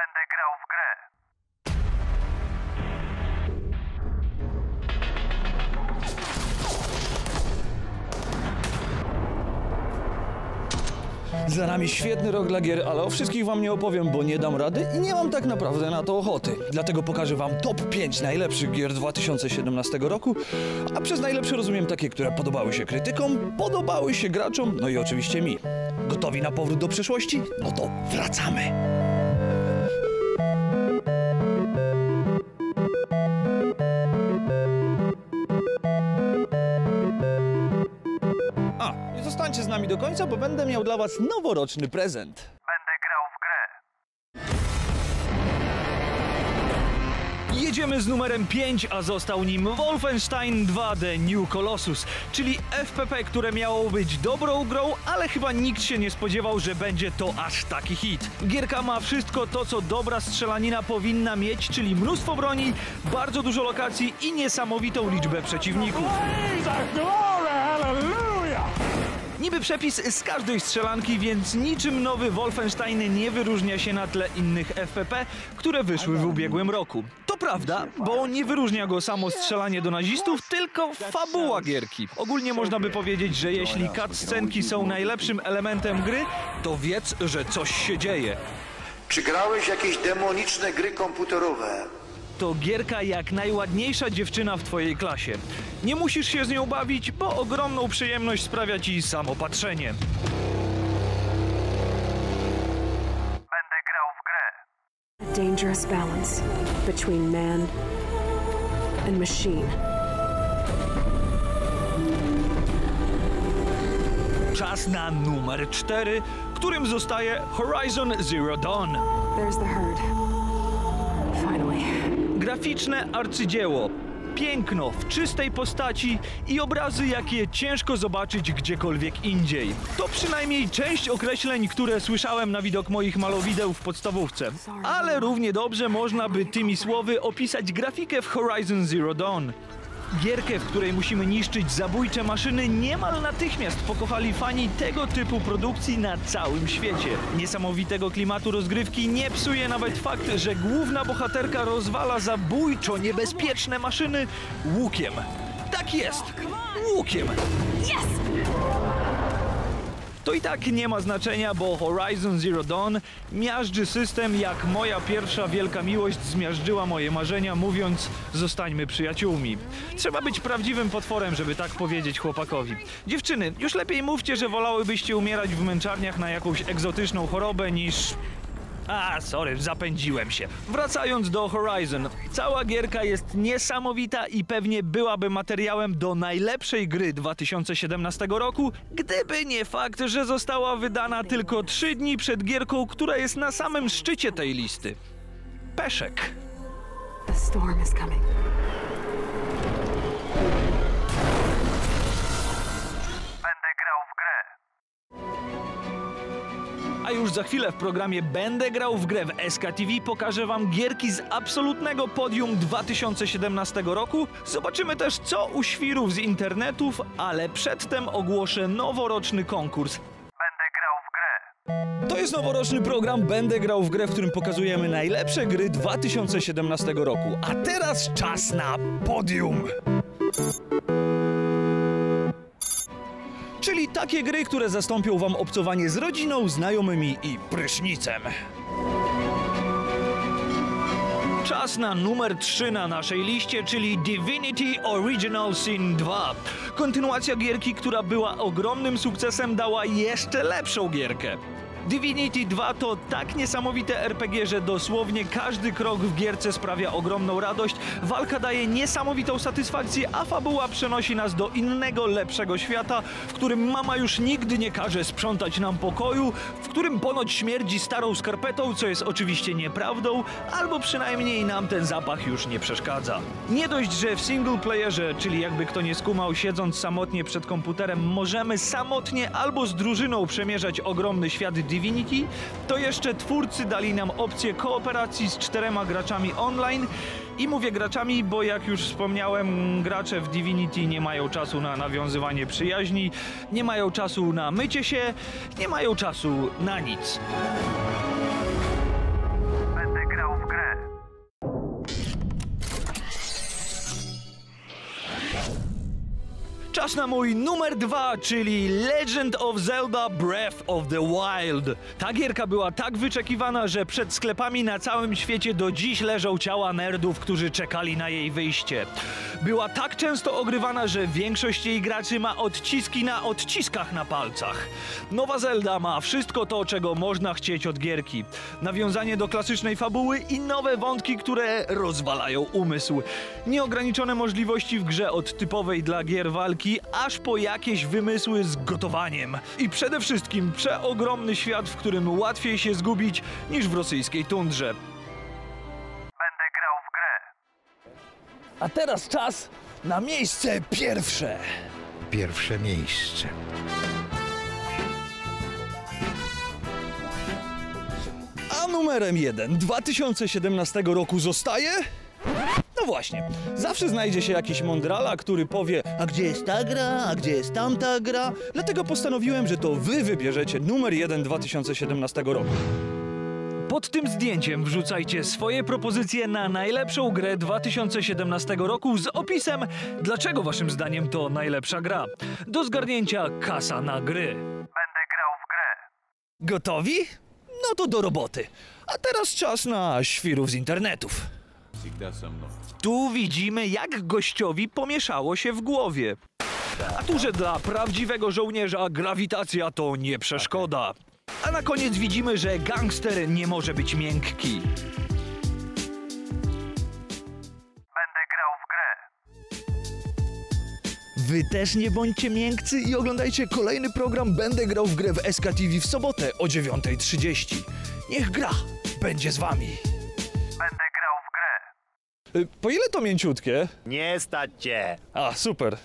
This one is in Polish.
Będę grał w grę. Za nami świetny rok dla gier, ale o wszystkich wam nie opowiem, bo nie dam rady i nie mam tak naprawdę na to ochoty. Dlatego pokażę wam top 5 najlepszych gier 2017 roku, a przez najlepsze rozumiem takie, które podobały się krytykom, podobały się graczom, no i oczywiście mi. Gotowi na powrót do przeszłości? No to wracamy! Zostańcie z nami do końca, bo będę miał dla was noworoczny prezent. Będę grał w grę. Jedziemy z numerem 5, a został nim Wolfenstein 2 The New Colossus, czyli FPP, które miało być dobrą grą, ale chyba nikt się nie spodziewał, że będzie to aż taki hit. Gierka ma wszystko to, co dobra strzelanina powinna mieć, czyli mnóstwo broni, bardzo dużo lokacji i niesamowitą liczbę przeciwników. Niby przepis z każdej strzelanki, więc niczym nowy Wolfenstein nie wyróżnia się na tle innych FPP, które wyszły w ubiegłym roku. To prawda, bo nie wyróżnia go samo strzelanie do nazistów, tylko fabuła gierki. Ogólnie można by powiedzieć, że jeśli cutscenki są najlepszym elementem gry, to wiedz, że coś się dzieje. Czy grałeś jakieś demoniczne gry komputerowe? To gierka jak najładniejsza dziewczyna w twojej klasie. Nie musisz się z nią bawić, bo ogromną przyjemność sprawia ci samo patrzenie. Będę grał w grę. A dangerous balance between man and machine. Czas na numer 4, którym zostaje Horizon Zero Dawn. There's the herd. Graficzne arcydzieło. Piękno w czystej postaci i obrazy, jakie ciężko zobaczyć gdziekolwiek indziej. To przynajmniej część określeń, które słyszałem na widok moich malowideł w podstawówce. Ale równie dobrze można by tymi słowy opisać grafikę w Horizon Zero Dawn. Gierkę, w której musimy niszczyć zabójcze maszyny, niemal natychmiast pokochali fani tego typu produkcji na całym świecie. Niesamowitego klimatu rozgrywki nie psuje nawet fakt, że główna bohaterka rozwala zabójczo niebezpieczne maszyny łukiem. Tak jest! Łukiem! To i tak nie ma znaczenia, bo Horizon Zero Dawn miażdży system jak moja pierwsza wielka miłość zmiażdżyła moje marzenia, mówiąc zostańmy przyjaciółmi. Trzeba być prawdziwym potworem, żeby tak powiedzieć chłopakowi. Dziewczyny, już lepiej mówcie, że wolałybyście umierać w męczarniach na jakąś egzotyczną chorobę niż a, sorry, zapędziłem się. Wracając do Horizon, cała gierka jest niesamowita i pewnie byłaby materiałem do najlepszej gry 2017 roku, gdyby nie fakt, że została wydana tylko 3 dni przed gierką, która jest na samym szczycie tej listy. Peszek. The storm is coming. Będę grał w grę. Już za chwilę w programie Będę grał w grę w SKTV pokażę wam gierki z absolutnego podium 2017 roku. Zobaczymy też co u świrów z internetów, ale przedtem ogłoszę noworoczny konkurs. To jest noworoczny program Będę grał w grę, w którym pokazujemy najlepsze gry 2017 roku. A teraz czas na podium! Czyli takie gry, które zastąpią wam obcowanie z rodziną, znajomymi i prysznicem. Czas na numer 3 na naszej liście, czyli Divinity Original Sin 2. Kontynuacja gierki, która była ogromnym sukcesem, dała jeszcze lepszą gierkę. Divinity 2 to tak niesamowite RPG, że dosłownie każdy krok w gierce sprawia ogromną radość, walka daje niesamowitą satysfakcję, a fabuła przenosi nas do innego, lepszego świata, w którym mama już nigdy nie każe sprzątać nam pokoju, w którym ponoć śmierdzi starą skarpetą, co jest oczywiście nieprawdą, albo przynajmniej nam ten zapach już nie przeszkadza. Nie dość, że w single playerze, czyli jakby kto nie skumał, siedząc samotnie przed komputerem, możemy samotnie albo z drużyną przemierzać ogromny świat Divinity, to jeszcze twórcy dali nam opcję kooperacji z czterema graczami online. I mówię graczami, bo jak już wspomniałem, gracze w Divinity nie mają czasu na nawiązywanie przyjaźni, nie mają czasu na mycie się, nie mają czasu na nic. Czas na mój numer dwa, czyli Legend of Zelda Breath of the Wild. Ta gierka była tak wyczekiwana, że przed sklepami na całym świecie do dziś leżą ciała nerdów, którzy czekali na jej wyjście. Była tak często ogrywana, że większość jej graczy ma odciski na odciskach na palcach. Nowa Zelda ma wszystko to, czego można chcieć od gierki. Nawiązanie do klasycznej fabuły i nowe wątki, które rozwalają umysł. Nieograniczone możliwości w grze od typowej dla gier walki, aż po jakieś wymysły z gotowaniem. I przede wszystkim przeogromny świat, w którym łatwiej się zgubić niż w rosyjskiej tundrze. Będę grał w grę. A teraz czas na miejsce pierwsze. Pierwsze miejsce. A numerem jeden 2017 roku zostaje? No właśnie, zawsze znajdzie się jakiś mądrala, który powie A gdzie jest ta gra, a gdzie jest tamta gra? Dlatego postanowiłem, że to wy wybierzecie numer jeden 2017 roku. Pod tym zdjęciem wrzucajcie swoje propozycje na najlepszą grę 2017 roku z opisem, dlaczego waszym zdaniem to najlepsza gra. Do zgarnięcia kasa na gry. Będę grał w grę. Gotowi? No to do roboty. A teraz czas na świrów z internetów. Tu widzimy, jak gościowi pomieszało się w głowie. A tu, że dla prawdziwego żołnierza grawitacja to nie przeszkoda. A na koniec widzimy, że gangster nie może być miękki. Będę grał w grę. Wy też nie bądźcie miękcy i oglądajcie kolejny program Będę grał w grę w SKTV w sobotę o 9.30. Niech gra będzie z wami. Po ile to mięciutkie? Nie stać cię! A, super.